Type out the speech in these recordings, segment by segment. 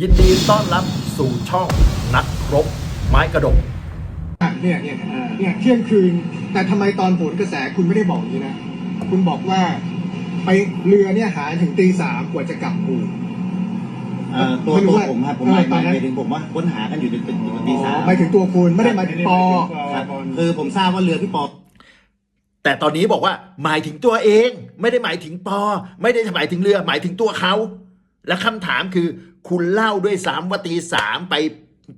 ยินดีต้อนรับสู่ช่องนักรบไม้กระดก เนี่ยเนี่ยเนี่ยเที่ยงคืน แต่ทำไมตอนโหนกระแสคุณไม่ได้บอกอย่างนี้นะ คุณบอกว่าไปเรือเนี่ยหาถึงตีสามกว่าจะกลับอู่ เอ่อตัวตัวผมครับผมหมายหมายถึงผมว่าค้นหากันอยู่จนถึงถึงตีสามหมายถึงตัวคุณไม่ได้หมายถึงปอครับคือผมทราบว่าเรือพี่ปอแต่ตอนนี้บอกว่าหมายถึงตัวเอง ไม่ได้หมายถึงปอ ไม่ได้หมายถึงเรือหมายถึงตัวเขา และคำถามคือ คุณเล่าด้วยซ้ำว่าตีสามไป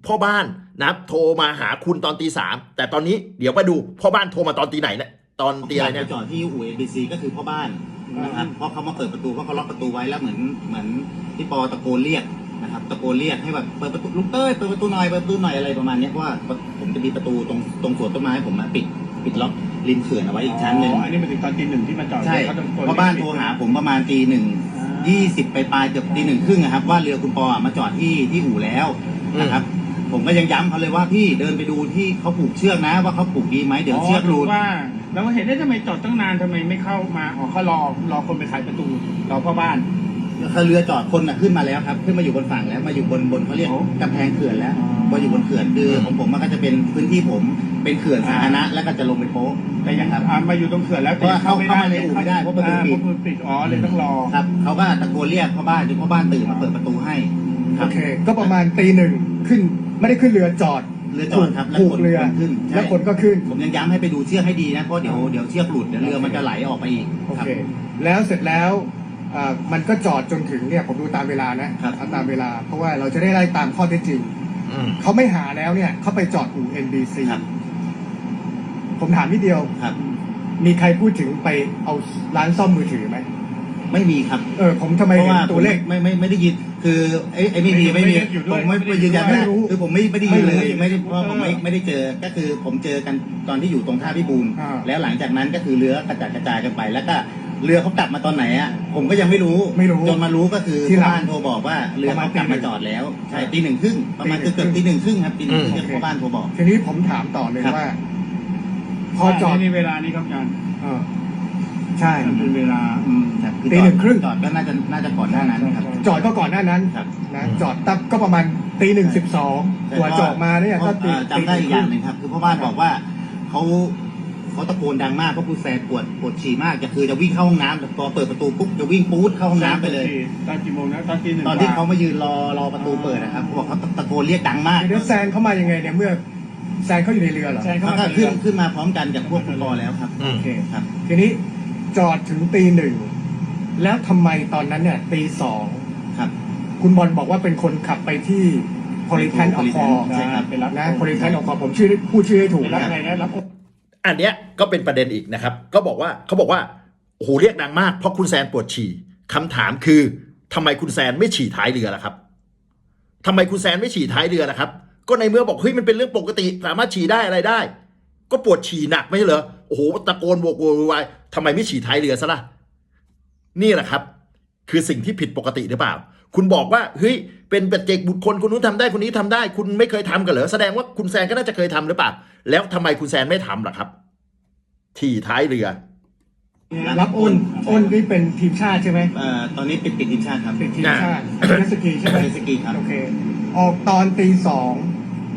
พ่อบ้านนะโทรมาหาคุณตอนตีสามแต่ตอนนี้เดี๋ยวมาดูพ่อบ้านโทรมาตอนตีไหนเนี่ยตอนตีอะไรเนี่ยปจอดที่อู่เอบีซีก็คือพ่อบ้านนะครับเพราะเขามาเปิดประตูเพราะเขาล็อกประตูไว้แล้วเหมือนเหมือนพี่ปอตะโกนเรียกนะครับตะโกนเรียกให้แบบเปิดประตูลุงเต้ยเปิดประตูหน่อยเปิดประตูหน่อยอะไรประมาณเนี้ยเพราะว่าผมจะมีประตูตรงตรงสวนต้นไม้ผมมาปิดปิดล็อกริมเขื่อนเอาไว้อีกชั้นหนึ่งอ๋ออันนี้มันถึงตอนตีหนึ่งที่มาจอดใช่เขาต้องกดเพราะบ้านโทรหาผมประมาณตีหนึ่ง ยี่สิบไปปลายๆเกือบตีหนึ่งครึ่งอะครับ ว่าเรือคุณปออะมาจอดที่ที่อู่แล้วนะครับ ผมก็ยังย้ำเขาเลยว่าพี่เดินไปดูที่เขาผูกเชือกนะ ว่าเขาผูกดีไหมเดี๋ยวเชือกหลุด ว่าแล้วเห็นได้ทำไมจอดตั้งนานทำไมไม่เข้ามาอ๋อเขารอรอคนไปขายประตูรอพ่อบ้านเรือจอดคนน่ะขึ้นมาแล้วครับ ขึ้นมาอยู่บนฝั่งแล้วมาอยู่บนบนเขาเรียกโอ้กำแพงเขื่อนแล้ว อ๋อ มาอยู่บนเขื่อนคือของผมมันก็จะเป็นพื้นที่ผมเป็นเขื่อนสาธารณะแล้วก็จะลงไปโป๊ะแต่ยังครับอ่ามาอยู่ตรงเขื่อนแล้วเพราะว่าเข้าเข้ามาในอู่ไม่ได้เพราะประตูปิด อ่าเพราะประตูปิดอ๋อเลยต้องรอครับเขาก็ตะโกนเรียกพ่อบ้านจนพ่อบ้านตื่นมาเปิดประตูให้คโอรับเค ก็ประมาณตีหนึ่งขึ้นไม่ได้ขึ้นเรือจอดเรือจอดครับแล้วผูกคนเรือ คนขึ้นใช่แล้วคนก็ขึ้น ผมยังย้ำให้ไปดูเชือกให้ดีนะเพราะเดี๋ยวเดี๋ยวเชือกหลุดเดี๋ยวเรือมันจะไหลออกไปอีกโอครับ เค แล้วเสร็จแล้วอ่ามันก็จอดจนถึงเนี่ยผมดูตามเวลานะครับ เอาตามเวลา เพราะว่าเราจะได้ไล่ตามข้อเท็จจริง อืม เขาไม่หาแล้วเนี่ย เขาไปจอดอู่ NBC ครับ ผมถามนิดเดียว ครับ มีใครพูดถึงไปเอาร้านซ่อมมือถือไหม ไม่มีครับ เออ ผมทำไมเพราะเห็นว่าตัวเลข ไม่ไม่ไม่ได้ยิน คือไอ้ไอ้ไม่มีไม่มีไม่ได้อยู่ด้ผวยมไม่ไม่ได้ยืนยันไม่ไม่รู้รู้คือผมไม่ไม่ได้ยินเลยไม่รู้ไม่ได้เพราะว่าผมไม่ไม่ได้เจอ ก็คือผมเจอกันตอนที่อยู่ตรงท่าพิบูลอ่า แล้วหลังจากนั้นก็คือเรือกระจัดกระจายกันไป แล้วก็ เรือเขากลับมาตอนไหนอะผมก็ยังไม่รู้ไม่รู้จนมารู้ก็คือที่หลัง บ้านโทรบอกว่าเรือเขากลับมาจอดแล้วใช่ตีหนึ่งครึ่งประมาณตีเกือบหนึ่งครึ่งเกือบตีหนึ่งครึ่งครับตีหนึ่งครึ่งอืมที่พ่อบ้านโทรบอก ทีนี้ผมถามต่อเลยครับ ว่า พอจอดนี่เวลานี้ครับอาจารย์เออใช่ มันเป็นเวลาอืมครับคือตีหนึ่งครึ่ง จอดก็น่าจะน่าจะก่อนหน้านั้นครับ จอดก็ก่อนหน้านั้นครับ นะจอดตับก็ประมาณตีหนึ่งสิบสองกว่าจอดมาเนี่ยก็ตี เอ่อจำได้อีกอย่างหนึ่งครับ คือพ่อบ้านบอกว่าเขา เขาตะโกนดังมากเพราะคุณแฟนปวดปวดฉี่มากจะคือจะวิ่งเข้าห้องน้ำแต่พอเปิดประตูปุ๊บจะวิ่งปู๊ดเข้าห้องน้ำไปเลย ตอนกี่โมงนะตอนตีหนึ่งตอนที่กว่เขามายืนรอรอประตูเปิดนะครับเขาบอกเขาตะโกนเรียกดังมากเดี๋ยวแซนเข้ามายังไงเนี่ยเมื่อแซนเขาอยู่ในเรือเหรอใช่เข้าเขามาก็เรืขึ้อนขึ้นมาพร้อมกันกับพวกคุณปอแล้วครับอืมโอเคครับ ทีนี้จอดถึงตีหนึ่งแล้วทำไมตอนนั้นเนี่ยตีสองครับ คุณบอลบอกว่าเป็นคนขับไปที่พลิแทนอคอใช่ครับไปรับนะพลิแทนอคอผมชื่อพูดชื่อให้ถูกไปรับนะอะไรนะรับ อันเนี้ยก็เป็นประเด็นอีกนะครับ ก็บอกว่าเขาบอกว่าโอ้โหเรียกดังมากเพราะคุณแซนปวดฉี่คำถามคือทำไมคุณแซนไม่ฉี่ท้ายเรือล่ะครับทำไมคุณแซนไม่ฉี่ท้ายเรือล่ะครับ ก็ในเมื่อบอกเฮ้ยมันเป็นเรื่องปกติ สามารถฉี่ได้อะไรได้ ก็ปวดฉี่หนักไม่ใช่เหรอโอ้โหตะโกนโวกโวยวายทำไมไม่ฉี่ท้ายเรือซะล่ะนี่แหละครับ คือสิ่งที่ผิดปกติหรือเปล่า คุณบอกว่าเฮ้ยเป็นปัจเจกบุคคลคนนู้นทำได้คนนี้ทำได้ คุณไม่เคยทำกันเหรอแสดงว่าคุณแซนก็น่าจะเคยทำหรือเปล่าแล้วทำไมคุณแซนไม่ทำล่ะครับ ที่ท้ายเรือรับอ้นอ้นนี่เป็นทีมชาติใช่ไหมเอ่อตอนนี้เป็นติดทีมชาติครับเป็นทีมชาติเจตสกีใช่ไหมเจตสกีครับโอเคออกตอนตีสอง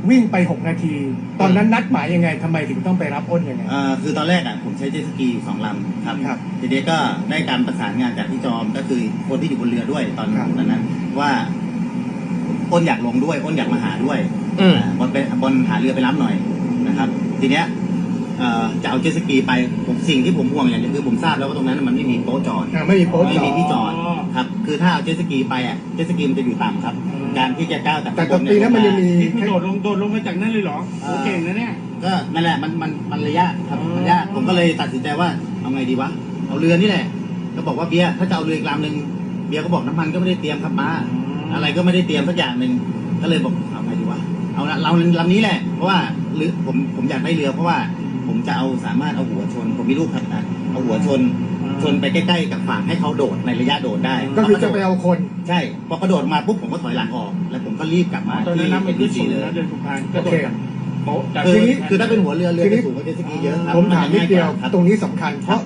วิ่งไปหกนาที ตอนนั้นนัดหมายยังไงทำไมถึงต้องไปรับอ้นยังไงเอ่อคือตอนแรกอะผมใช้เจ็ตสกีอยู่สองลำครับครับทีนี้ก็ได้การประสานงานจากพี่จอมก็คือคนที่อยู่บนเรือด้วยตอนครับนั้นว่าอ้นอยากลงด้วยอ้นอยากมาหาด้วยอืม อ่าบอลไปบอลหาเรือไปรับหน่อยนะครับ ทีเนี้ยเอ่อ จะเอาเจ็ตสกีไปผมสิ่งที่ผมห่วงอย่างหนึงคือผมทราบแล้วว่าตรงนั้นมันไม่มีโต๊ะจอดอ่าไม่มีโป๊ะไม่จอมีด ที่จอดครับคือถ้าเอาเจ็ตสกีไปอะเจ็ตสกีมันจะอยู่ต่ำครับ การที่จะก้าวจากแต่ข้างบตอนตีนั้นมันยังมี นี่คุณโดดลงโดดลงมาจากนั่นเลยเหรอโอ้เก่งนะเนี่ย ก็นั่นแหละมันมันมันระยะครับอ๋อมันยากผมก็เลยตัดสินใจว่าเอาไงดีวะเอาเรือนี่แหละ ก็บอกว่าเบียร์ถ้าจะเอาเรืออีกลำหนึ่งเบียร์ก็บอกน้ำมันก็ไม่ได้เตรียมครับมา อะไรก็ไม่ได้เตรียมสักอย่างหนึ่งก็เลยบอกเอาไงดีวะเอาละเราลำนี้แหละเพราะว่าหรือผมผมอยากได้เรือเพราะว่า ผมจะเอาสามารถเอาหัวชน ผมมีลูกครับนะเอาหัวชนชนไปใกล้ๆกับฝั่งให้เขาโดดในระยะโดดได้ก็คือจะไปเอาคน ใช่พอกระโดดมาปุ๊บผมก็ถอยหลังออก แล้วผมก็รีบกลับมาตอนนั้ที่นน้ำมันเอ็ขึ้นซีสูงเลยนะเดินสุพรรณก็โดดจากโป๊ะจากคือทีนี้คือถ้าเป็นหัวเรือเรือทีนี้จะสูงกว่าเจ็ตสกีเยอะครับผมถามนิดเดียวครับตรงนี้สำคัญเพราะ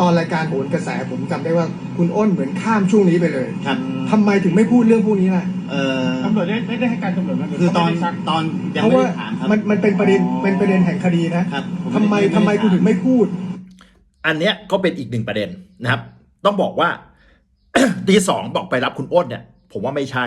ตอนรายการโหนกระแสผมจำได้ว่าคุณอ้นเหมือนข้ามช่วงนี้ไปเลยครับ ทำไมถึงไม่พูดเรื่องพวกนี้ล่ะเอ่อตำรวจได้ไม่ได้ให้การตำรวจไหมหรืคือตอนเขาไม่ได้ซักตอนยังเพราะไม่ว่าได้ถามครับมันมันเป็นประเด็นเป็นประเด็นแห่งคดีนะครับทำไมทำไมคุณถึงไม่พูด อันเนี้ยก็เป็นอีกหนึ่งประเด็นนะครับ ต้องบอกว่าตีสองบอกไปรับคุณอ้นเนี่ย ผมว่าไม่ใช่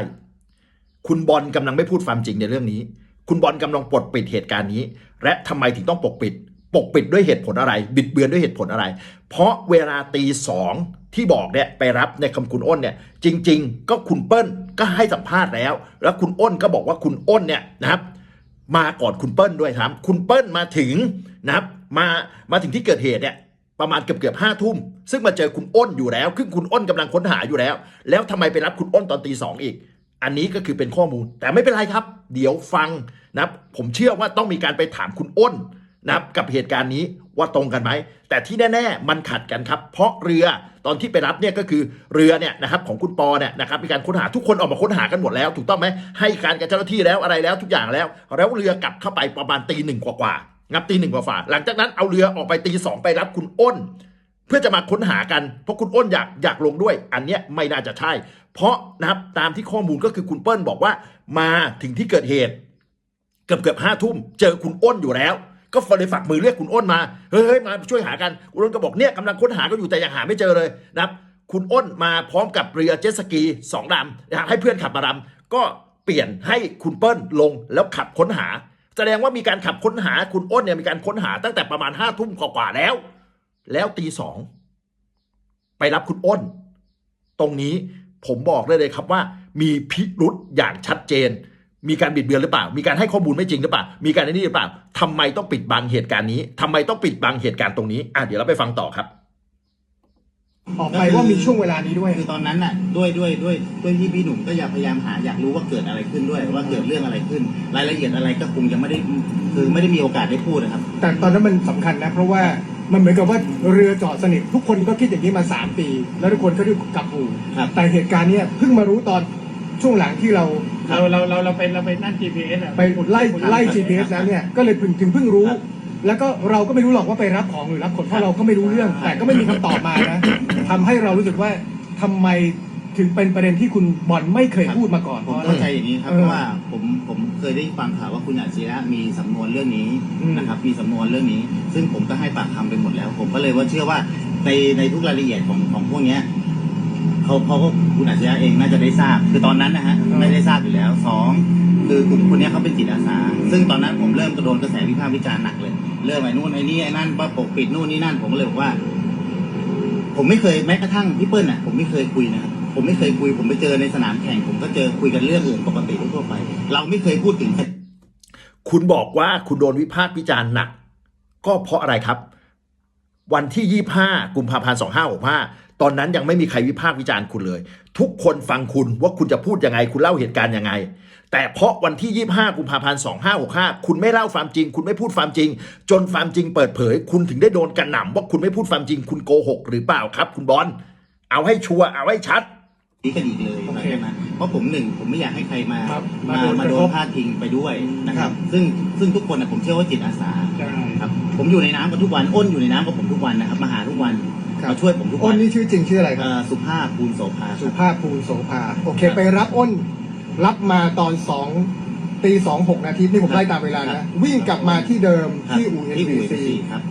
คุณบอลกำลังไม่พูดความจริงในเรื่องนี้ คุณบอลกำลังปกปิดเหตุการณ์นี้ และทำไมถึงต้องปกปิด ปกปิดด้วยเหตุผลอะไร บิดเบือนด้วยเหตุผลอะไร เพราะเวลาตีสองที่บอกเนี่ยไปรับในคำคุณอ้นเนี่ยจริง ๆ ก็คุณเปิ้ลก็ให้สัมภาษณ์แล้ว แล้วคุณอ้นก็บอกว่าคุณอ้นเนี่ยนะครับ มาก่อนคุณเปิ้ลด้วยครับ คุณเปิ้ลมาถึงนะครับ มามาถึงที่เกิดเหตุเนี่ยประมาณเกือบเกือบห้าทุ่มซึ่งมาเจอคุณอ้นอยู่แล้วซึ่งคุณอ้นกำลังค้นหาอยู่แล้ว แล้วทำไมไปรับคุณอ้นตอนตีสองอีก อันนี้ก็คือเป็นข้อมูล แต่ไม่เป็นไรครับ เดี๋ยวฟังนะครับผมเชื่อว่าต้องมีการไปถามคุณอ้น นะครับกับเหตุการณ์นี้ว่าตรงกันไหมแต่ที่แน่ๆมันขัดกันครับ เพราะเรือตอนที่ไปรับเนี่ยก็คือเรือเนี่ยนะครับของคุณปอเนี่ยนะครับมีการค้นหาทุกคนออกมาค้นหากันหมดแล้ว ถูกต้องไหมให้การกับเจ้าหน้าที่แล้วอะไรแล้วทุกอย่างแล้ว แล้วเรือกลับเข้าไปประมาณตีหนึ่งกว่าๆงับตีหนึ่งกว่าๆหลังจากนั้นเอาเรือออกไปตีสองไปรับคุณอ้น เพื่อจะมาค้นหากันเพราะคุณอ้นอยากอยากลงด้วย อันเนี้ยไม่น่าจะใช่ เพราะนะครับตามที่ข้อมูลก็คือคุณเปิ้ลบอกว่า มาถึงที่เกิดเหตุ เกือบเกือบห้าทุ่มเจอคุณอ้นอยู่แล้ว ก็เลยฝากมือเรียกคุณอ้นมา เฮ้ยมาช่วยหากัน คุณอ้นก็บอกเนี่ยกำลังค้นหากันอยู่แต่ยังหาไม่เจอเลยนะครับ คุณอ้นมาพร้อมกับเรือเจ็ตสกีสองลำนะให้เพื่อนขับมารำก็เปลี่ยนให้คุณเปิ้ลลงแล้วขับค้นหา แสดงว่ามีการขับค้นหาคุณอ้นเนี่ยมีการค้นหาตั้งแต่ประมาณห้าทุ่มกว่าแล้ว แล้วตีสองไปรับคุณอ้น ตรงนี้ผมบอกได้เลยครับว่า มีพิรุษอย่างชัดเจน มีการบิดเบือนหรือเปล่า มีการให้ข้อมูลไม่จริงหรือเปล่า มีการไอ้นี่หรือเปล่าทำไมต้องปิดบังเหตุการณ์นี้ทำไมต้องปิดบังเหตุการณ์ตรงนี้ อะเดี๋ยวเราไปฟังต่อครับ ออกไปว่ามีช่วงเวลานี้ด้วย คือตอนนั้นน่ะ ด้วยด้วยด้วยด้วยที่พี่หนุ่มก็อยากพยายามหาอยากรู้ว่าเกิดอะไรขึ้นด้วย ว่าเกิดเรื่องอะไรขึ้น รายละเอียดอะไรก็คงยังไม่ได้คือไม่ได้มีโอกาสได้พูดนะครับ แต่ตอนนั้นมันสำคัญนะ เพราะว่ามันเหมือนกับว่าเรือจอดสนิททุกคนก็คิดอย่างนี้มาสามปี แล้วทุกคนก็ดูกลับอู่ครับแต่เหตุการณ์เนี้ยเพิ่งมารู้ตอนช่วงหลังที่เรา เราเราเราเราไปเราไปนั่น GPS อะไปไล่ไล่ GPS แล้วเนี่ยก็เลยถึงถึงเพิ่งรู้ แล้วก็เราก็ไม่รู้หรอกว่าไปรับของหรือรับคนเพราะเราก็ไม่รู้เรื่อง แต่ก็ไม่มีคำตอบมานะทำให้เรารู้สึกว่าทำไมถึงเป็นประเด็นที่คุณบอลไม่เคยพูดมาก่อนเพผมราะอะไรเข้าใจอย่างนี้ครับเออเพราะว่าผมผมเคยได้ฟังข่าวว่าคุณอาชีระมีสำนวนเรื่องนี้อืม นะครับมีสำนวนเรื่องนี้ ซึ่งผมก็ให้ปากคำไปหมดแล้ว ผมก็เลยว่าเชื่อว่าในในทุกรายละเอียดของของพวกเนี้ย เขาเขาก็คุณอาชีระเองน่าจะได้ทราบ คือตอนนั้นนะฮะไม่ได้ทราบอยู่แล้วสองคือกลุ่มคนเนี้ยเขาเป็นจิตอาสา ซึ่งตอนนั้นผมเริ่มกระโดนกระแสวิพากษ์วิจารณ์หนักเลย เริ่มไอ้นู่นไอ้นี่ไอ้นั่นว่าปกปิดนู่นนี่นั่นผมก็เลยบอกว่า ผมไม่เคยแม้กระทั่งพี่เปิ้ลน่ะผมไม่เคยคุยนะครับผมไม่เคยคุย ผมไปเจอในสนามแข่ง ผมก็เจอคุยกันเรื่องอื่นปกติทั่วๆไป เราไม่เคยพูดถึงคุณบอกว่าคุณโดนวิพากษ์วิจารณ์หนัก ก็เพราะอะไรครับ วันที่ 25 กุมภาพันธ์ 2565 ตอนนั้นยังไม่มีใครวิพากษ์วิจารณ์คุณเลย ทุกคนฟังคุณว่าคุณจะพูดยังไง คุณเล่าเหตุการณ์ยังไง แต่เพราะวันที่ 25 กุมภาพันธ์ 2565 คุณไม่เล่าความจริง คุณไม่พูดความจริง จนความจริงเปิดเผย คุณถึงได้โดนกระหน่ำว่าคุณไม่พูดความจริง คุณโกหกหรือเปล่าครับ คุณบอลเอาให้ชัวร์เอาให้ชัดนี้กันอีกเลยหลังจากนั้นเพราะผมหนึ่งผมไม่อยากให้ใครมาครับมามาโดนมาโดกระนทบพาดพิงไปด้วยนะคครัรับบซึ่งซึ่งทุกคนนะผมเชื่อว่าจิตอาสาใช่ครับผมอยู่ในน้ำกับทุกวันอ้นอยู่ในน้ำกับผมทุกวันนะครับมาหาทุกวันครับ มาช่วยผมทุกอ้วันนนี่ชื่อจริงชื่ออะไรครัเอ่บอสุภาพภูลโสภาคสุรับภาพภูลโสภาโอเคครับไปรับอ้น รับมาตอนสองตีสองหกนาทีนี่ผมไล่ตามเวลาครันะบวิ่งกลับมาที่เดิมครับที่อู่เอ็นที่บีอู่ซีซี ครับ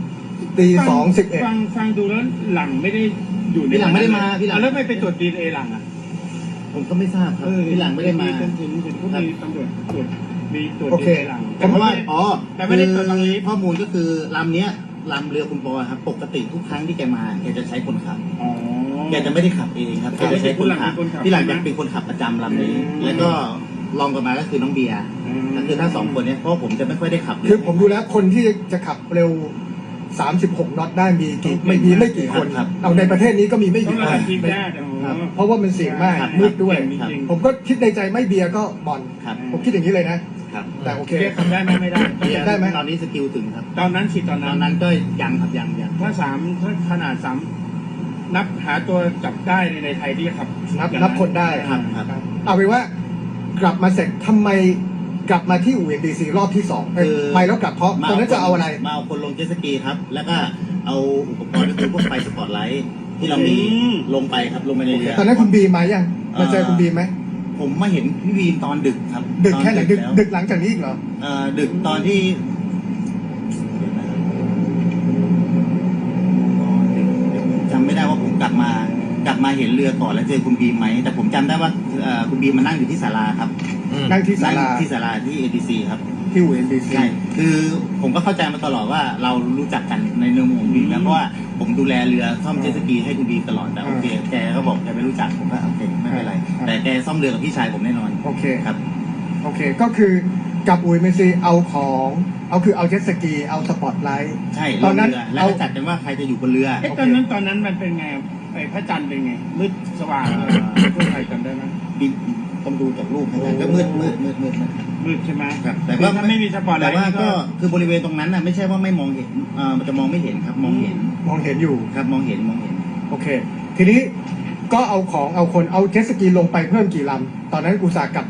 ตีสองสิบเอ็ดฟังฟังดูแล้วหลังไม่ได้อยู่ในพี่หลังไม่ได้มาพี่หลังอะแล้วไม่ไปตรวจดีเอหลังอะผมก็ไม่ทราบครับพี่หลังไม่ได้มา จนถึงเห็นเขามีตำรวจตรวจมีตรวจโอดีเค เอหลังเพราะว่า อ๋อแต่ไม่ได้ตรวจบางลิฟต์ข้อมูลก็คือลำเนี้ย ลำเรือคุณปอครับ ปกติทุกครั้งที่แกมาแกจะใช้คนขับ อ๋อ แกจะไม่ได้ขับเองครับแกจะใช้คนขับพี่หลังเป็นคนขับพี่หลังจะเป็นคนขับประจำลำนี้อืมแล้วก็รองกันมาก็คือน้องเบียร์ก็คือทั้งสองคนเนี้ยเพราะว่าผมจะไม่ค่อยได้ขับเลยคือผมดูแล้วคนที่จะขับเร็ว 36น็อตได้มีกี่ไม่มีไม่กี่คนครับเอาในประเทศนี้ก็มีไม่ต้องกี่ระคดันบทีมแพทย์อ๋อครับเพราะว่ามันเสี่ยงมากครับมืดด้วยจริงๆผมก็คิดในใจไม่เบียร์ก็บอลครับผมคิดอย่างนี้เลยนะ ครับแต่โอเค เรียกทำได้ไหมไม่ได้เรียกได้ไหม ตอนนี้สกิลถึงครับ ตอนนั้นสิตอนตนั้อนนนั้นก็ยังครับยังยังถ้าสามถ้าขนาดสามนับหาตัวจับได้ในในไทยที่ขับนับนับคนได้ ครับครับ เอาเป็นว่ากลับมาเสร็จทำไมกลับมาที่อู่เอ็นบีซีรอบที่สองเอ้ยคือ ไปแล้วกลับเพราะตอนนั้นจะเอาอะไร มาเอาคนลงเจ็ตสกีครับ แล้วก็เอาอุปกรณ์ก็คือพวกไฟสปอตไลท์ที่เรามีลงไปครับลงไปในเรือ ตอนนั้นคุณบีมายังมาเจอคุณบีไหม ผมมาเห็นพี่วีนตอนดึกครับดึกแค่ไหนตอดึกแล้วดึกหลังจากนี้อีกเหรอ เอ่อดึกตอนที่จำไม่ได้ว่าผมกลับมา กลับมาเห็นเรือก่อนแล้วเจอคุณบีมไหมแต่ผมจำได้ว่าเอ่อคุณบีมมานั่งอยู่ที่ศาลาครับอืมนั่งที่ศาลานั่งที่ศาลาที่ ADC ครับ ที่อูเอ็นบีซี ใช่ คือผมก็เข้าใจมาตลอดว่าเรารู้จักกันในเนื้อหมู่บีแล้วเพราะว่าผมดูแลเรือซ่อมเจ็ตสกีให้คุณบีตลอดแต่โอเคแกก็บอกแกไม่รู้จักผมก็โอเคไม่เป็นไรแต่แกซ่อมเรือกับพี่ชายผมแน่นอนโอเค ครับ โอเค ก็คือกับอูเอ็นบีซีเอาของ เอาคือเอาเจ็ตสกี เอาสปอตไลท์ ใช่ตอนนั้นลงเรือแล้วเอาก็จัดกันว่าใครจะอยู่บนเรือ เอ๊ะตอนนั้นตอนนั้นมันเป็นไง ไอ้พระจันทร์เป็นไงมืดสว่างเลยเพื่อใครจำได้ไหมบินต้องดูจากรูปนะครับก็มืดมืดมืดมืดมืด มืดใช่ไหมครับแต่คือว่าถ้าไม่มีสปอตไลแต่ท์ว่านี่ก็คือบริเวณตรงนั้นน่ะไม่ใช่ว่าไม่มองเห็นเอ่อมันจะมองไม่เห็นครับมองเห็นมองเห็นอยู่ ครับมองเห็นมองเห็น โอเค ทีนี้ก็เอาของเอาคนเอาเจ็ตสกีลงไปเพิ่มกี่ลำ ตอนนั้นอุตสาหกับ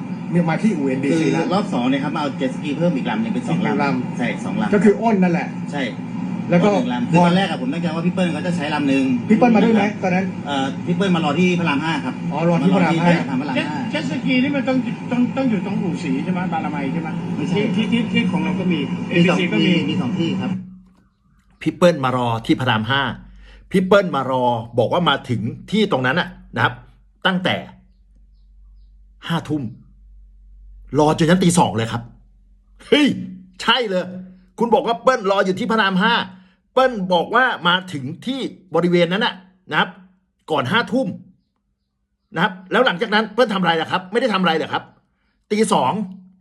มาที่อูเอ็นบีคือซีแล้ว รอบสองเนี่ยครับมาเอาเจ็ตสกีเพิ่มอีกลำหนึงเป็นสองอีกหนึ่งลำ ลำใช่สองลำก็คืออ้นนั่นแหละ ใช่ แล้วก็หนึ่งลำคือตอนแรกอะผมตั้งใจว่าพี่เปิ้ลเขาจะใช้ลำหนึ่งพี่เปิ้ลมาด้วยไหมตอนนั้น เอ่อพี่เปิ้ลมารอที่พระรามห้าครับอ๋อรอที่พระรามห้าพระรามเจ็ตห้า เจ็ตสกีนี่มันต้องต้องต้องอยู่ตรงอู่ศรีใช่ไหมบารามัยใช่ไหมไม่ใช่ ที่ที่ที่ที่ของเราก็มีเอมีบีสองซีก็มีมี มีสองที่ครับ พี่เปิ้ลมารอที่พระรามห้าพี่เปิ้ลมารอบอกว่ามาถึงที่ตรงนั้นน่ะนะครับ ตั้งแต่ห้าทุ่ม รอจนยันตีสองเลยครับ เฮ้ย ใช่เลย คุณบอกว่าเปิ้ลรออยู่ที่พระรามห้า เปิ้ลบอกว่ามาถึงที่บริเวณนั้นน่ะนะครับ ก่อนห้าทุ่มนะครับ แล้วหลังจากนั้นเปิ้ลทำอะไรล่ะครับ ไม่ได้ทำอะไรเหรอครับ ตีสอง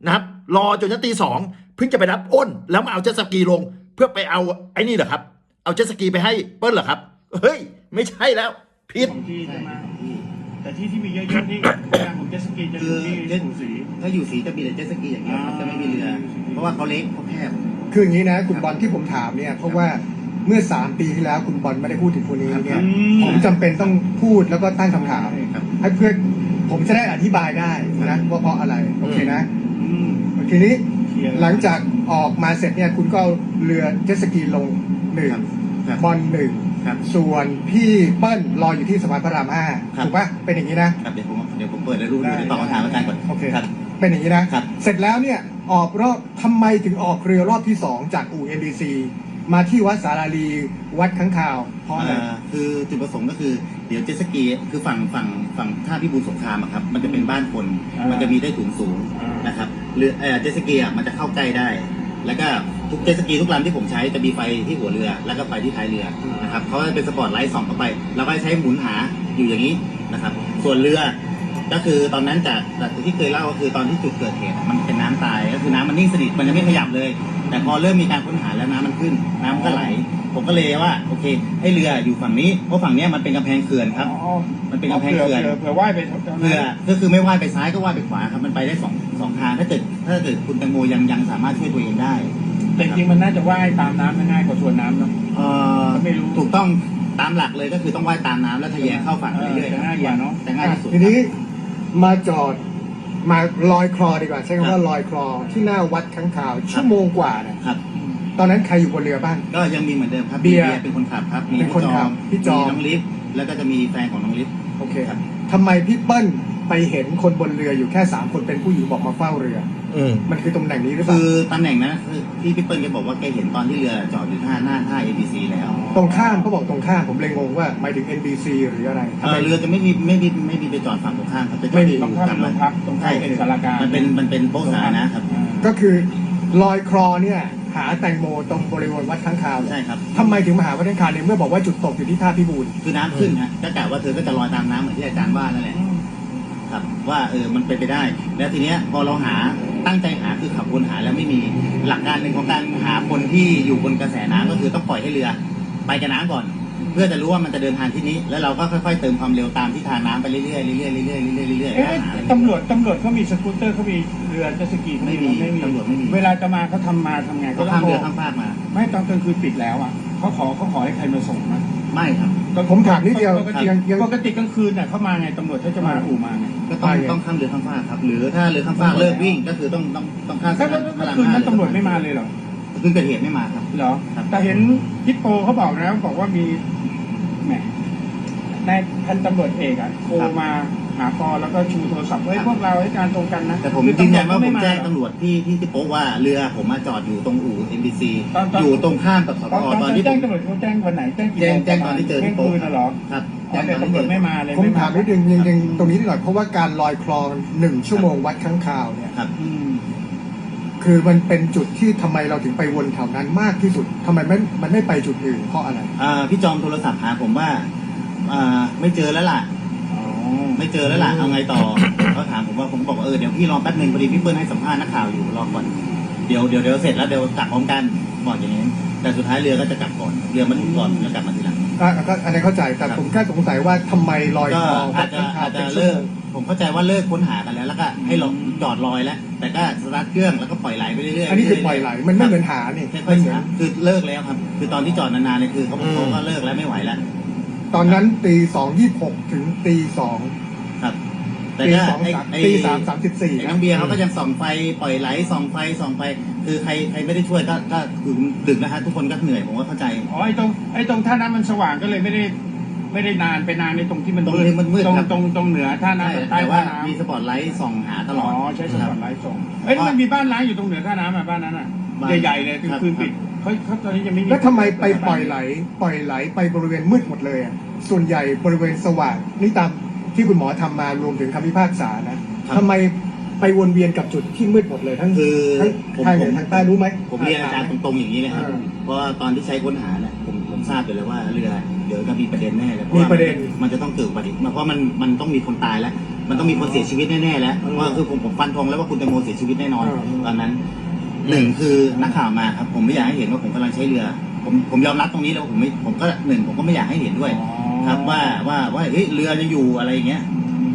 นะครับ รอจนยันตีสองเพิ่งจะไปรับอ้น แล้วมาเอาเจ็ตสกีลง เพื่อไปเอาไอ้นี่เหรอครับ เอาเจ็ตสกีไปให้เปิ้ลเหรอครับ เฮ้ย ไม่ใช่แล้วผิดของที่ใช่ใช่ไหมสองที่แต่ที่ที่มีเยอะๆที่งานของเจ็ตสกีจะอยู่ที่คืออู่ศรีถ้าอยู่สีจะมีแต่เจ็ตสกีอย่างเดียวครับจะไม่มีเรือ เพราะว่าเขาเล็กเขาแคบ คืออย่างนี้นะคุณบอลที่ผมถามเนี่ยเพราะว่า เมื่อสามปีที่แล้วคุณบอลไม่ได้พูดถึงคนนี้เนี่ยอืมผมจำเป็นต้องพูดแล้วก็ตั้งคำถามครับให้เพื่อนผมจะได้อธิบายได้นะว่าเพราะอะไรโอเคนะอืมทีนี้เคลียร์หลังจากออกมาเสร็จเนี่ยคุณก็เอาเรือเจ็ตสกีลงหนึ่งครับครับบอลหนึ่งครับ ส่วนพี่เปิ้ลรออยู่ที่สะพานพระรามห้าครับ ถูกปะเป็นอย่างนี้นะ ครับเดี๋ยวผมเดี๋ยวผมเปิดแล้วรู้เดี๋ยวตอบคำถามอาจารย์ก่อนโอเค ครับ เป็นอย่างนี้นะครับ เสร็จแล้วเนี่ยออกรอบทำไมถึงออกเรือรอบที่สองจากอู่ NBC มาที่วัดสาราลีวัดข้างข่าวเพราะอะไรเอ่อคือจุดประสงค์ก็คือเดี๋ยวเจ็ตสกีคือฝั่งฝั่งฝั่งท่าพิบูลสงครามอะครับมันจะเป็นบ้านคนมันจะมีได้ถุนสูงนะครับเรือเอ่อเจ็ตสกีอะมันจะเข้าใกล้ได้ แล้วก็ทุกเจ็ตสกีทุกลำที่ผมใช้จะมีไฟที่หัวเรือ แล้วก็ไฟที่ท้ายเรือนะครับเขาจะเป็นสปอตไลท์ส่องเข้าไปเราก็ใช้หมุนหาอยู่อย่างนี้นะครับส่วนเรือก็คือตอนนั้นจากจากที่เคยเล่าก็คือตอนที่จุดเกิดเหตุมันเป็นน้ำตายก็คือน้ำมันนิ่งสนิทมันจะไม่ขยับเลย แต่พอเริ่มมีการค้นหาแล้วน้ำมันขึ้น น้ำก็ไหล ผมก็เลยว่าโอเค ให้เรืออยู่ฝั่งนี้เพราะฝั่งเนี้ยมันเป็นกำแพงเขื่อนครับอ๋อมันเป็นกำแพงเขื่อนเผื่อเผื่อว่ายไปทางนั้นเพื่อก็คือไม่ว่ายไปซ้ายก็ว่ายไปขวาครับมันไปได้สองสองทางถ้าเกิดถ้าเกิดคุณแตงโมยังยังสามารถช่วยตัวเองได้แต่จริงๆมันน่าจะว่ายตามน้ำง่ายกว่าส่วนน้ำเนาะ เอ่อไม่รู้ ถูกต้องตามหลักเลยก็คือต้องว่ายตามน้ำแล้วทะแยงเข้าฝั่งไปเรื่อยๆเออจะง่ายกว่าเนอะแต่ง่ายที่สุดทีนี้มาจอด มาลอยคลอดีกว่าใช้คำว่าลอยคลอที่หน้าวัดข้างข่าวชั่วโมงกว่าเนี่ยครับ ตอนนั้นใครอยู่บนเรือบ้าง ก็ยังมีเหมือนเดิมครับเบียร์มีเป็นคนขับครับมีเป็นคนขับพี่จอม มีน้องลิฟแล้วก็จะมีแฟนของน้องลิฟโอเคครับทำไมพี่เปิ้ล ไปเห็นคนบนเรืออยู่แค่สามคนเป็นผู้หญิงบอกมาเฝ้าเรือ อืม มันคือตำแหน่งนี้หรือเปล่าคือตำแหน่งนั้นคือที่พี่เปิ้ลแกบอกว่าแกเห็นตอนที่เรือจอดอยู่ท่าหน้าท่า ABC แล้วตรงข้ามเขาบอกตรงข้ามผมเลยงงว่าหมายถึง NBC หรืออะไรเอ่อเรือจะไม่มีไม่มีไม่มีไปจอดฝั่งตรงข้ามครับจะจอดไม่มี ตรงข้ามเป็นโรงพักตรงข้ามเป็นสารกลารมันเป็นมันเป็นโป๊ะสาธารณะครับก็คือลอยคลอเนี่ย หาแตงโมตรงบริเวณวัดข้างข่าวเลยใช่ครับ ทำไมถึงมาหาวัดข้างข่าวเนี่ยเมื่อบอกว่าจุดตกอยู่ที่ท่าพิบูล คือน้ำขึ้นฮะก็กะว่าเธอก็จะลอยตามน้ำเหมือนที่อาจารย์ว่านั่นแหละ ครับว่าเออมันเป็นไปได้ แล้วทีเนี้ยพอเราหาตั้งใจหาคือขับวนหาแล้วไม่มีหลักการหนึ่งของการหาคนที่อยู่บนกระแสน้ำก็คือต้องปล่อยให้เรือ ไปกับน้ำก่อน เพื่อจะรู้ว่ามันจะเดินทางที่นี้ แล้วเราก็ค่อยๆเติมความเร็วตามที่ทางน้ำไปเรื่อยๆเรื่อยๆเรื่อยๆเรื่อยๆเรื่อยๆเอ๊ะหาอะไรตำรวจตำรวจเขามีสกูตเตอร์เขามีเรือเจ็ตสกีเขาไม่มีตำรวจไม่มี เวลาจะมาเขาทำมาทำไงก็ข้ามเรือข้ามฟากมา ไม่ตอนกลางคืนปิดแล้วอะเขาขอเขาขอให้ใครมาส่งนะไม่ครับ ผมถามนิดเดียว ปกติยังยังปกติกลางคืนเนี่ยเขามาไงตำรวจเขาจะมาอู่มาไง ก็ต้องไปไงต้องข้ามเรือข้ามฟากครับ หรือถ้าเรือข้ามฟากเลิกวิ่งก็คือต้องต้องต้องข้ามถ้าแล้วพะกลางรามคืนห้านั้นตำรวจไม่มาเลยเหรอคืนเกิดเหตุไม่มาครับ เหรอ ครับ แต่เห็นฮิปโปเขาบอกนะบอกว่ามีแหมนายพันตำรวจเอกอะโทรมาหาปอแล้วก็ชูโทรศัพท์เฮ้ยพวกเราให้การตรงกันนะแต่ผมคือยืนยันว่าตำรจก็ผมแจ้งไตำรวจที่ที่ที่โป๊ะว่าเรือผมมาจอดอยู่ตรงอู่ MBC ตอนตอน อยู่ตรงข้ามกับสตอนพตอนตอนที่ผแจ้งม ตำรวจเขาแจ้งวันไหนแจ้งกี่แจ้งโมงแจ้งตอนที่เจอที่ที่ปืโป๊ะนน่ะเหรอ ครับอ๋อ แต่ตำรวจไม่มาเลยผมไถามนิดนึงยังยังตรงนี้นิดหน่อยเพราะว่าการลอยคลองหนึ่งชั่วโมงวัดข้างข่าวเนี่ยครับ อืม คือมันเป็นจุดที่ทำไมเราถึงไปวนแถวนั้นมากที่สุดทำไมมันมันไม่ไปจุดอื่นเพราะอะไรอ่าพี่จอมโทรศัพท์หาผมว่าอ่าไม่เจอแล้วล่ะอ๋อไม่เจอแล้วล่ะ เอาไงต่อ เขาถามผมว่าผมบอกว่าเออเดี๋ยวพี่รอแป๊บหนึ่งพอดีพี่เปิ้ลให้สัมภาษณ์นักข่าวอยู่รอก่อน เดี๋ยวเดี๋ยวเดี๋ยวเสร็จแล้วเดี๋ยวกลับพร้อมกันบอกอย่างนี้ แต่สุดท้ายเรือก็จะกลับก่อน เรือมาถึงก่อนแล้วกลับมาทีหลัง อะก็อันนี้เข้าใจแต่ครับผมแค่สงสัยว่าทำไมลอยก็คลองอาจจะอาจจะเลิก ผมเข้าใจว่าเลิกค้นหากันแล้ว แล้วก็ให้ลงจอดลอยแล้ว แต่ก็สตาร์ทเครื่องแล้วก็ปล่อยไหลไปเรื่อยๆอันนี้คือปล่อยไหลมันไม่เหมือนหานี่ไม่ค่มัอยนเหมือนช้าคือเลิกแล้วครับ คือตอนที่จอดนานๆเนี่ยคือเขาเขาก็เลิกแล้วไม่ไหวแล้ว ตอนนั้นตีสองยี่หกถึงตีสองครับ แต่ตีก็สองไอ้สามไอ้ตีสามสามสิบสี่ไอ้นะน้องเบียร์เขาก็ยังส่องไฟปล่อยไหลส่องไฟส่องไฟ คือใครใครไม่ได้ช่วยก็ก็คือดึกนะฮะทุกคนก็เหนื่อยผมก็เข้าใจ อ๋อไอ้ตรงไอ้ตรงท่าน้ำมันสว่างก็เลยไม่ได้ไม่ได้นานไปนานในตรงที่มันตรงที่มันมืดตรงครับ ตรงตรงเหนือท่าใช่น้ำกับใต้แต่ว่าท่าน้ำมีสปอตไลท์ส่องหาตลอ๋ออดใช้สปอตไลท์ส่งเอ้ยแล้วมันมีบ้านร้างอยู่ตรงเหนือท่าน้ำอะบ้านนั้นอะบ้านใหญ่ๆเลยคือครับคืนปิดเขาเขาตอนนี้ยังไม่มี แล้วทำไมไปปล่อยไหล ปล่อยไหลไปบริเวณมืดหมดเลยอะส่วนใหญ่บริเวณสว่างนี่ตามที่คุณหมอทำมารวมถึงคำพิพากษานะครับ ทำไม ไปวนเวียนกับจุดที่มืดหมดเลยทั้งคือทั้งผมทางเหผนือมทางใต้รู้ไหมผมเรียนอาจารย์ตรงๆอย่างนี้เลยครับอ่าเพราะว่าตอนที่ใช้ค้นหาเนี่ยผมผมทราบอยู่แล้วว่าเรือเดี๋ยวจะมีประเด็นแน่เลยเพราะมีว่าประเด็น มันจะต้องเกิดอุบัติเหตุเพราะมันมันต้องมีคนตายแล้ว มันต้องมีคนเสียชีวิตแน่ๆแล้วอืมเพราะว่าคือผมผมฟันธงแล้วว่าคุณแตงโมเสียชีวิตแน่นอนอืมตอนนั้นหนึ่งคือนักข่าวมาครับ ผมไม่อยากให้เห็นว่าผมกำลังใช้เรือ ผมผมยอมรับตรงนี้แล้วผมไม่ผมก็หนึ่งผมก็ไม่อยากให้เห็นด้วยอ๋อครับว่าว่าว่าเฮ้ยเรือจะอยู่อะไรอย่างเงี้ย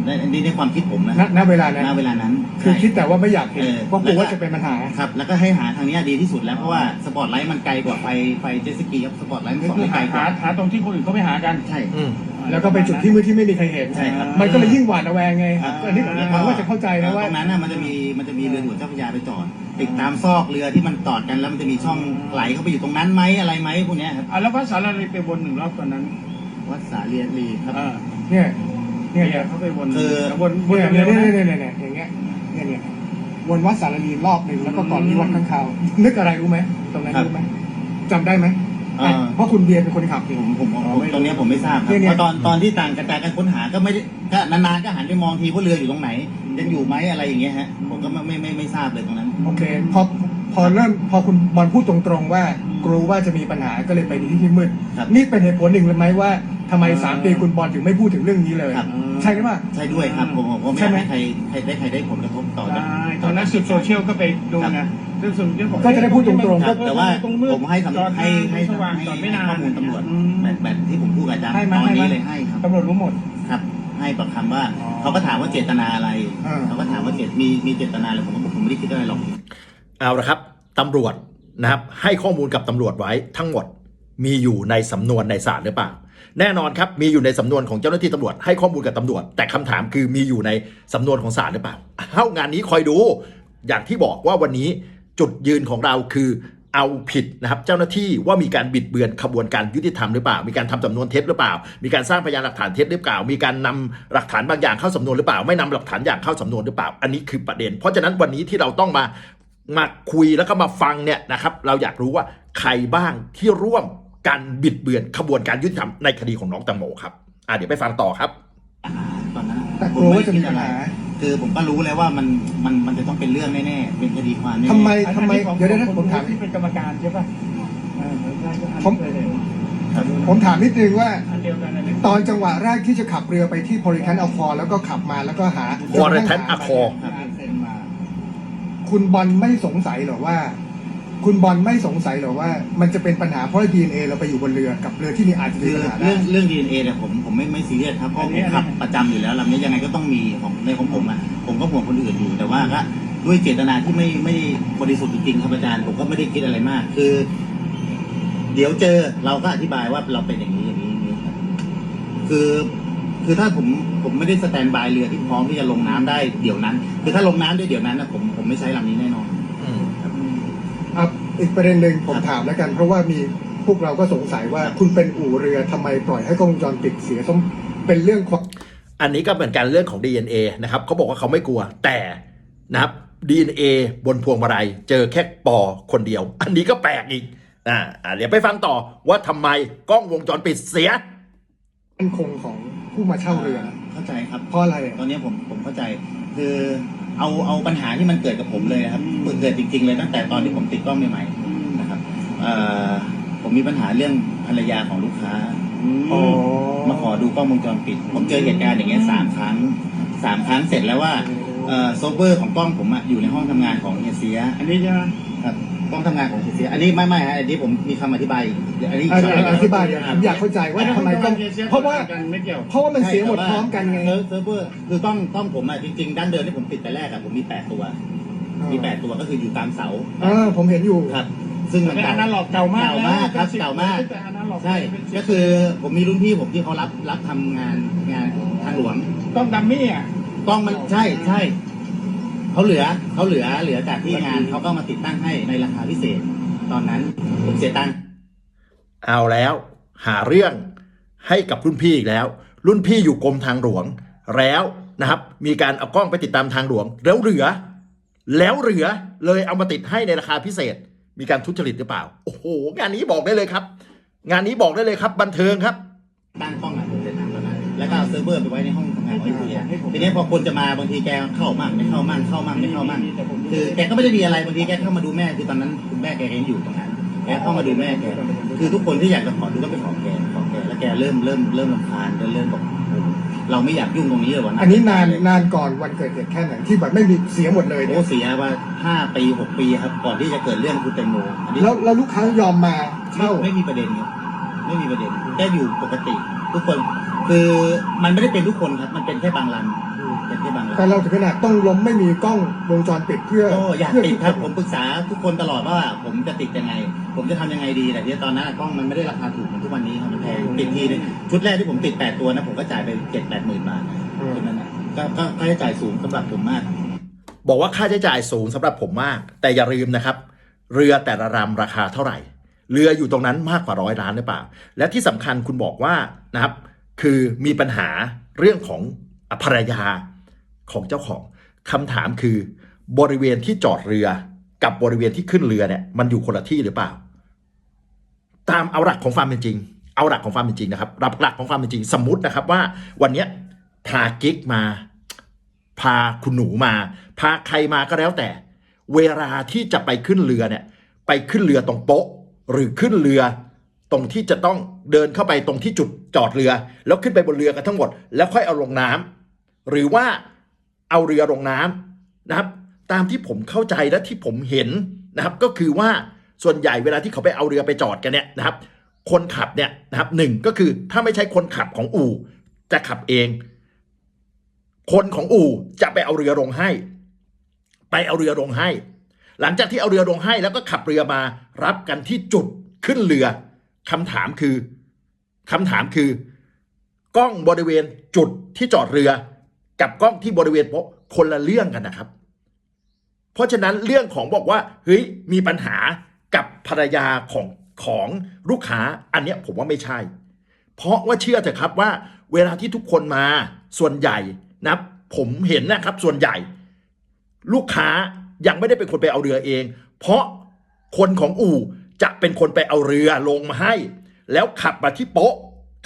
ในในในความคิดผมนะณณเวลานั้นณเวลานั้นคือใช่คิดแต่ว่าไม่อยากเห็นเออเพราะกลัวว่าจะเป็นปัญหาครับแล้วก็ให้หาทางเนี้ยดีที่สุดแล้วเพราะว่าสปอตไลท์มันไกลกว่าไฟไฟเจ็ตสกีครับสปอตไลท์มันก็ส่องคือได้ไกลหากว่าหาหาตรงที่คนอื่นเขาไม่หากันใช่อืมแล้วก็ไปจุดที่มืดที่ไม่มีใครเห็นใช่ครับมันก็เลยยิ่งหวาดระแวงไงครับอันนี้ผมถามว่าจะเข้าใจนะว่าตรงนั้นน่ะมันจะมีมันจะมีเรือด่วนเจ้าพระยาไปจอดติดตามซอกเรือที่มันจอดกันแล้วมันจะมีช่องไหลเข้าไปอยู่ตรงนั้นไหมอะไรไหมพวกเนี้ยครับอะแล้วพระสารรีไปวนหนึ่งรอบตอนนั้น วัดสาเรียนรีครับอ่าเนี่ย เนี่ยเนี่เนี่ยยเขาไปวนคือแล้ววนวนเนี่ยเร็เนี่ยวๆเนี่ยนะเนี่ยเนี่ยเนี่ยอย่างเงี้ยเนี่ยเนี่ยวนวัดสารลีรอบหนึ่งแล้วก็ก่อนที่วัดข้างคาวนึกอะไรรู้ไหมตรงนั้นรู้ไหมจำได้ไหมเอ่อเพราะคุณเบียร์เป็นคนขับนี่ ผมผมผมผมตรงเนี้ยผมไม่ทราบครับเนี่ยเนี่ยเพราะตอนตอนที่ต่างกระจายกันค้นหาก็ไม่ได้ก็นานๆก็หันไปมองทีว่าเรืออยู่ตรงไหนยังอยู่ไหมอะไรอย่างเงี้ยฮะผมก็ไม่ไม่ไม่ไม่ทราบเลยตรงนั้น โอเคพอพอเริ่มพอคุณบอลพูดตรงๆว่ากลัวว่าจะมีปัญหาก็เลยไปที่ที่มืดครับ นี่เป็นเหตุผลหนึ่งเลยไหมว่า ทำไมสามปีคุณบอลถึงไม่พูดถึงเรื่องนี้เลย ครับ ใช่หรือเปล่า ใช่ด้วยครับผมผมผมไม่ใช่อยากไหม ให้ใครใครได้ใครได้ผลกระทบต่อจาก ได้ตอนนั้นสืบโซเชียลก็ไปดูไงสืบโซเชียลบอกก็จะได้พูดตรงๆ ครับแต่ว่าตรงมืดผมให้จอดคำให้ให้สว่างให้จอดไม่นาน ข้อมูลตำรวจอืมแบบแบบที่ผมพูดกับอาจารย์ให้ไหมตอนให้ไหม นี้เลยให้ครับตำรวจรู้หมด ครับ ให้ปากคำว่าอ๋อเขาก็ถามว่าเจตนาอะไรอ่า เขาก็ถามว่าเจตมีมีเจตนาอะไรผมก็บอกผมไม่ได้คิดอะไรหรอก เอาละครับตำรวจนะครับให้ข้อมูลกับตำรวจไว้ทั้งหมดมีอยู่ในสำนวนในศาลหรือเปล่า แน่นอนครับมีอยู่ในสำนวนของเจ้าหน้าที่ตำรวจให้ข้อมูลกับตำรวจ แต่คำถามคือมีอยู่ในสำนวนของศาลหรือเปล่าเอ้างานนี้คอยดู อย่างที่บอกว่าวันนี้จุดยืนของเราคือเอาผิดนะครับเจ้าหน้าที่ว่ามีการบิดเบือนขบวนการยุติธรรมหรือเปล่า มีการทำสำนวนเท็จหรือเปล่า มีการสร้างพยานหลักฐานเท็จหรือเปล่า มีการนำหลักฐานบางอย่างเข้าสำนวนหรือเปล่า ไม่นำหลักฐานอย่างเข้าสำนวนหรือเปล่า อันนี้คือประเด็น เพราะฉะนั้นวันนี้ที่เราต้องมามาคุยแล้วก็มาฟังเนี่ยนะครับเราอยากรู้ว่าใครบ้างที่ร่วม การบิดเบือนขบวนการยุติธรรมในคดีของน้องแตังโมครับอะเดี๋ยวไปฟังต่อครับตอนนั้นแต่กลัวว่าจะมีปัญหา คือผมก็รู้แล้วว่ามันมันมันจะต้องเป็นเรื่องแน่ๆเป็นคดีความแน่ๆทำไมอันทำไมนี้ของเดี๋ยวได้นะของผมถามที่เป็นกรรมการใช่ป่ะเออใช่ๆอันผมเคยเห็นครับผมถามนิดนึงว่าอันเดียวกันอันนี้ตอนจังหวะแรกที่จะขับเรือไปที่พอริคันอัลคอแล้วก็ขับมาแล้วก็หา Porican Accord ครับคุณบอลไม่สงสัยเหรอว่า คุณบอลไม่สงสัยเหรอว่า มันจะเป็นปัญหาเพราะดีเอ็นเอเราไปอยู่บนเรือกับเรือที่มีอาจจะมีคือปัญหาได้ เรื่องเรื่องดีเอ็นเอเนี่ยผมผมไม่ไม่ซีเรียสครับเพราะผมขับประจำอยู่แล้วลำนี้ยังไงก็ต้องมีของในของผมอะผมก็ห่วงคนอื่นอยู่แต่ว่าก็ด้วยเจตนาที่ไม่ไม่บริสุทธิ์จริงๆครับอาจารย์ผมก็ไม่ได้คิดอะไรมาก คือ เดี๋ยวเจอเราก็อธิบายว่าเราเป็นอย่างนี้อย่างนี้อย่างนี้ครับคือคือถ้าผมผมไม่ได้สแตนบายเรือที่พร้อมที่จะลงน้ำได้เดี๋ยวนั้น คือถ้าลงน้ำได้เดี๋ยวนั้นนะผมผมไม่ใช้ลำนี้แน่นอน อะอีกประเด็นหนึ่งผมถามแล้วกัน เพราะว่ามีพวกเราก็สงสัยว่าคุณเป็นอู่เรือทำไมปล่อยให้กล้องวงจรปิดเสียต้องเป็นเรื่องความอันนี้ก็เหมือนกันเรื่องของ DNA นะครับเขาบอกว่าเขาไม่กลัวแต่นะครับ DNA บนพวงมาลัยเจอแค่ปอคนเดียว อันนี้ก็แปลกอีกอ่าอ่าเดี๋ยวไปฟังต่อว่าทำไมกล้องวงจรปิดเสียมั่นคงของผู้มาเช่าเรือเข้าใจครับเพราะอะไรอะตอนนี้ผมผมเข้าใจคือ เอาเอาปัญหาที่มันเกิดกับผมเลยนะครับเกิดจริง ๆ เลยตั้งแต่ตอนที่ผมติดกล้องใหม่ๆนะครับเอ่อผมมีปัญหาเรื่องภรรยาของลูกค้าอ๋อมาขอดูกล้องวงจรปิด ผมเจอเหตุการณ์อย่างเงี้ยสามครั้งสามครั้งเสร็จแล้วว่าเอ่อโซฟต์แวร์ของกล้องผมอะอยู่ในห้องทำงานของเฮียเสีย อันนี้ใช่ไหมครับ กล้องทำงานของเฮียเสียอันนี้ไม่ไม่ฮะอันนี้ผมมีคำอธิบายอีกเดี๋ยวอันนี้อะอธิบายเดี๋ยวผมอยากเข้าใจว่าทำไมกล้องเพราะว่ากันไม่เกี่ยว เพราะว่ามันเสียหมดพร้อมกันไง เซิร์ฟเซิร์ฟเวอร์คือกล้องกล้องผมอะจริงๆ ด้านเดินที่ผมติดแต่แรกอะผมมีแปดตัว มีแปดตัวก็คืออยู่ตามเสาเออผมเห็นอยู่ ครับ ซึ่งมันเป็นเก่าอนาล็อกเก่ามากเก่ามากแล้วครับเก่ามากแต่อนาล็อกใช่ก็คือผมมีรุ่นพี่ผมที่เขารับรับทำงานงานทางหลวง ต้องดัมมี่อะ กล้องมันใช่ใช่ เขาเหลือเขาเหลือเหลือจากที่งานเขาก็มาติดตั้งให้ในราคาพิเศษ ตอนนั้นผมเสียตังค์เอาแล้วหาเรื่องให้กับรุ่นพี่อีกแล้ว รุ่นพี่อยู่กรมทางหลวง แล้วนะครับ มีการเอากล้องไปติดตามทางหลวง แล้วเหลือ แล้วเหลือเลยเอามาติดให้ในราคาพิเศษ มีการทุจริตหรือเปล่า โอ้โห งานนี้บอกได้เลยครับ งานนี้บอกได้เลยครับ บันเทิงครับ ตั้งกล้องอะผมเสียตังค์ตอนนั้นแล้วก็เอาเซิร์ฟเวอร์ไปไว้ในห้อง ทำงานของเสียทีนี้พอคนจะมาบางทีแกเข้ามั่งไม่เข้ามั่งเข้ามั่งไม่เข้ามั่งคือแกก็ไม่ได้มีอะไรบางทีแกเข้ามาดูแม่คือตอนนั้นคุณแม่แกยังอยู่ตรงนั้นแกเข้ามาดูแม่แกคือทุกคนที่อยากจะขอดูก็ไปขอแกขอแกแล้วแกเริ่มเริ่มเริ่มรำคาญเริ่มบอกเราไม่อยากยุ่งตรงนี้เลยวันอันนี้นานนานก่อนวันเกิดเหตุแค่ไหนที่แบบไม่มีเสียหมดเลยโอ้เนี่ยเสียว่าห้าปีหกปีครับก่อนที่จะเกิดเรื่องคุณแตงโมอันนี้แล้วแล้วลูกค้ายอมมาไม่เช่าไม่มีประเด็นครับไม่มีประเด็นแค่อยู่ปกติ ทุกคน คือมันไม่ได้เป็นทุกคนครับ มันเป็นแค่บางรันเป็นแค่บางรันแต่เราถึงขนาดต้องล้มไม่มีกล้องวงจรปิดเพื่อก็อยากเพื่ติดทุกครับนผมปรึกษาทุกคนตลอดว่าผมจะติดยังไง ผมจะทำยังไงดีแต่ที่ตอนนั้นอะกล้องมันไม่ได้ราคาถูกเหมือนทุกวันนี้ครับมันแพงติดทีนึงชุดแรกที่ผมติดแปดตัวนะผมก็จ่ายไปเจ็ดแปดหมื่นบาทนะชุดนั้นนะก็ก็ค่าใช้จ่ายสูงสำหรับผมมาก บอกว่าค่าใช้จ่ายสูงสำหรับผมมาก แต่อย่าลืมนะครับ เรือแต่ละลำราคาเท่าไหร่เรืออยู่ตรงนั้นมากกว่าร้อยล้านหรือเปล่า และที่สำคัญคุณบอกว่านะครับ คือมีปัญหาเรื่องของภรรยาของเจ้าของคำถามคือบริเวณที่จอดเรือกับบริเวณที่ขึ้นเรือเนี่ยมันอยู่คนละที่หรือเปล่า ตามเอาหลักของความเป็นจริง เอาหลักของความเป็นจริงนะครับหลักหลักของความเป็นจริงสมมตินะครับว่า วันนี้พากิ๊กมา พาคุณหนูมา พาใครมาก็แล้วแต่ เวลาที่จะไปขึ้นเรือเนี่ย ไปขึ้นเรือตรงโป๊ะ หรือขึ้นเรือตรงที่จะต้อง เดินเข้าไปตรงที่จุดจอดเรือ แล้วขึ้นไปบนเรือกันทั้งหมด แล้วค่อยเอาลงน้ำหรือว่าเอาเรือลงน้ำนะครับ ตามที่ผมเข้าใจและที่ผมเห็นนะครับ ก็คือว่าส่วนใหญ่เวลาที่เขาไปเอาเรือไปจอดกันเนี่ยนะครับ คนขับเนี่ยนะครับหนึ่งก็คือถ้าไม่ใช่คนขับของอู่จะขับเอง คนของอู่จะไปเอาเรือลงให้ ไปเอาเรือลงให้ หลังจากที่เอาเรือลงให้แล้วก็ขับเรือมารับกันที่จุดขึ้นเรือคำถามคือ คำถามคือกล้องบริเวณจุดที่จอดเรือ กับกล้องที่บริเวณโป๊ะคนละเรื่องกันนะครับ เพราะฉะนั้นเรื่องของบอกว่าเฮ้ยมีปัญหากับภรรยาของของลูกค้าอันเนี้ยผมว่าไม่ใช่ เพราะว่าเชื่อเถอะครับว่า เวลาที่ทุกคนมาส่วนใหญ่นับผมเห็นนะครับส่วนใหญ่ ลูกค้ายังไม่ได้เป็นคนไปเอาเรือเอง เพราะคนของอู่จะเป็นคนไปเอาเรือลงมาให้ แล้วขับมาที่โป๊ะ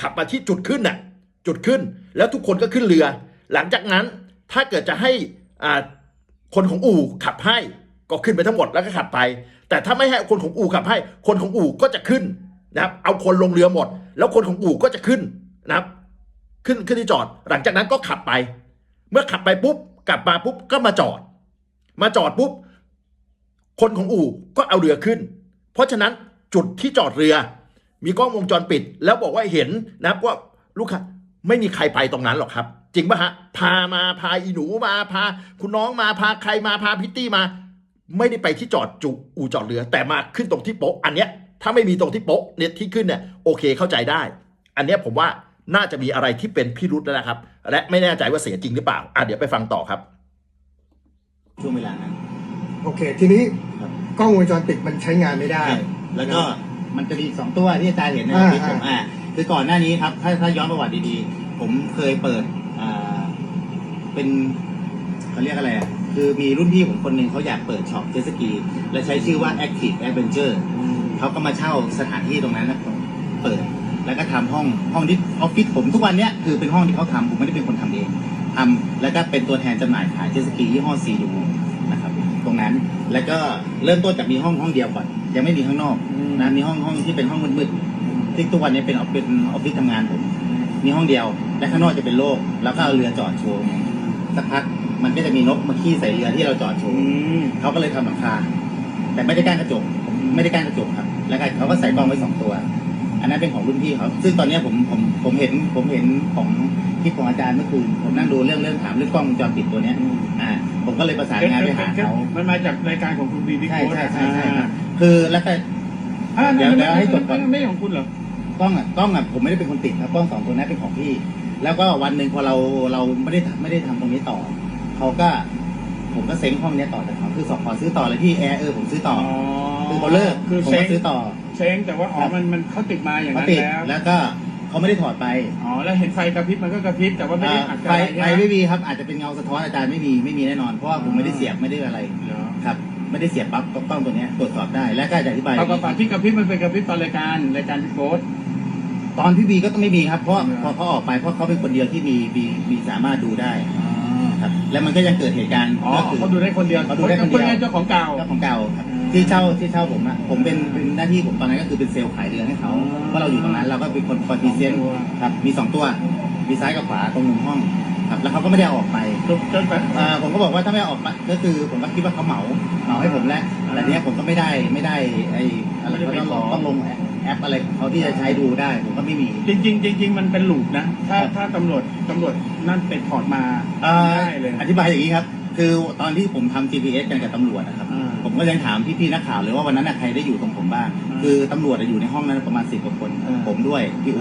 ขับมาที่จุดขึ้นน่ะจุดขึ้น แล้วทุกคนก็ขึ้นเรือ หลังจากนั้นถ้าเกิดจะให้คนของอู่ขับให้ก็ขึ้นไปทั้งหมดแล้วก็ขับไป แต่ถ้าไม่ให้คนของอู่ขับให้ คนของอู่ก็จะขึ้นนะครับเอาคนลงเรือหมด แล้วคนของอู่ก็จะขึ้นนะครับ ขึ้นขึ้นที่จอด หลังจากนั้นก็ขับไป เมื่อขับไปปุ๊บกลับมาปุ๊บก็มาจอด มาจอดปุ๊บคนของอู่ก็เอาเรือขึ้น เพราะฉะนั้นจุดที่จอดเรือ มีกล้องวงจรปิด แล้วบอกว่าเห็นนะครับว่าลูกค้าไม่มีใครไปตรงนั้นหรอกครับ จริงปะฮะพามาพาอีหนูมาพา คุณน้องมาพาใครมาพาพิตตี้มา ไม่ได้ไปที่จอดจุอู่จอดเรือ แต่มาขึ้นตรงที่โป๊ะอันเนี้ยถ้าไม่มีตรงที่โป๊ะเนี่ยที่ขึ้นเนี่ยโอเคเข้าใจได้ อันเนี้ยผมว่าน่าจะมีอะไรที่เป็นพิรุษแล้วนะครับ และไม่แน่ใจว่าเสียจริงหรือเปล่าอะเดี๋ยวไปฟังต่อครับ ช่วงเวลานั้น โอเค ทีนี้ครับกล้องวงจรปิดมันใช้งานไม่ได้ครับแล้วก็ มันจะมีสองตัวที่อาจารย์เห็นในอ่าคลิปผมอ่าคือก่อนหน้านี้ครับถ้าถ้าย้อนประวัติดีๆ ผมเคยเปิดอ่าเป็นเขาเรียกอะไรอะคือมีรุ่นพี่ผมคนหนึ่งเขาอยากเปิดช็อปเจตสกี และใช้ชื่อว่า Active Adventure เขาก็มาเช่าสถานที่ตรงนั้นนะเปิด แล้วก็ทำห้องห้องที่ออฟฟิศผมทุกวันเนี้ยคือเป็นห้องที่เขาทำผมไม่ได้เป็นคนทำเองทำแล้วก็เป็นตัวแทนจำหน่ายขายเจตสกียี่ห้อซีดูนะครับ ตรงนั้น แล้วก็เริ่มต้นจากมีห้องห้องเดียวก่อน ยังไม่มีข้างนอกอืมนะมีห้องห้องที่เป็นห้องมืดๆที่ทุกวันนี้เป็นออฟเป็นออฟฟิศทำงานผมมีห้องเดียว และข้างนอกจะเป็นโล่งแล้วก็เอาเรือจอดโชว์สักพักมันก็จะมีนกมาขี้ใส่เรือที่เราจอดโชว์อืมเขาก็เลยทำหลังคา แต่ไม่ได้กั้นกระจกผมไม่ได้กั้นกระจกครับ แล้วก็เขาก็ใส่กล้องไว้สองตัว อันนั้นเป็นของรุ่นพี่เขาซึ่งตอนเนี้ยผมผมผมเห็นผมเห็นของคลิปของอาจารย์เมื่อคืนผมนั่งดูเรื่องเรื่องถามเรื่องกล้องวงจรปิดตัวเนี้ยอ่าผมก็เลยประสานงานไปหาเขามันมาจากรายการของคุณบีบิ๊กใช่โค้ดใช่ใช่ใช่ครับคือแล้วก็อ่าเดี๋ยวเดี๋ยวให้จบก่อนไม่ของคุณเหรอกล้องอะกล้องอะผมไม่ได้เป็นคนติดครับกล้องสองตัวนั้นเป็นของพี่ แล้วก็วันหนึ่งพอเราเราไม่ได้ทำไม่ได้ทำตรงนี้ต่อเขาก็ผมก็เซ้งห้องเนี้ยต่อจากเขาคือสอบขอซื้อต่อเลยที่แอร์เออผมซื้อต่อคือเขาเลิกคือผมเซ็งก็ซื้อต่อ เซ็งแต่ว่าอ๋อมันมันเขาติดมาอย่างเขานั้นติดแล้วแล้วก็เขาไม่ได้ถอดไปอ๋อแล้วเห็นไฟกระพริบมันก็กระพริบแต่ว่าไม่ได้อัดไฟอะไรไฟใช่ไหมไม่มีครับอาจจะเป็นเงาสะท้อนอาจารย์ไม่มีไม่มีแน่นอนเพราะว่าผมไม่ได้เสียบไม่ได้อะไรเหรอครับไม่ได้เสียบปลั๊บกล้องตัวเนี้ยตรวจสอบได้และก็จะอธิบายปกติที่กระพริบมันเป็นกระพริบตอนรายการรายการบิ๊กโค้ดตอนพี่บีก็ต้องไม่มีครับเพราะเหรอพอเขาออกไปเพราะเขาเป็นคนเดียวที่มีมีมีสามารถดูได้ครับ แล้วมันก็ยังเกิดเหตุการณ์อ๋อก็คือ เขาดูได้คนเดียวเขาดูได้คนเดียวเจ้าของเก่า เจ้าของเก่าครับอืม ที่เช่าที่เช่าผมอะผมเป็นเป็นหน้าที่ผมตอนนั้นก็คือเป็นเซลล์ขายเรือให้เขาอ๋อเพราะเราอยู่ตรงนั้นเราก็เป็นคนคอยพรีเซนต์สองตัวครับมีสองตัวมีซ้ายกับขวาตรงมุมห้องครับแล้วเขาก็ไม่ได้เอาออกไปจนจนไปอ่าผมก็บอกว่าถ้าไม่เอาออกมาก็คือผมก็คิดว่าเขาเหมาเหมาให้ผมแล้วแต่เนี้ยผมก็ไม่ได้ไม่ได้ไอ้อะไรเขาต้องลงต้องลงแอปอะไรของเขาที่จะใช้ดูได้ผมก็ไม่มี จริงๆจริงๆมันเป็นลูปนะ ถ้าถ้าตำรวจตำรวจนั่นไปถอดมาเอ่อได้เลยอธิบายอย่างนี้ครับ คือตอนที่ผมทำ GPS กันกับตำรวจนะครับอ่า ผมก็ยังถามพี่ๆนักข่าวเลยว่าวันนั้นใครได้อยู่ตรงผมบ้างคือตำรวจอยู่ในห้องนั้นประมาณสิบกว่าคนผมด้วยพี่อู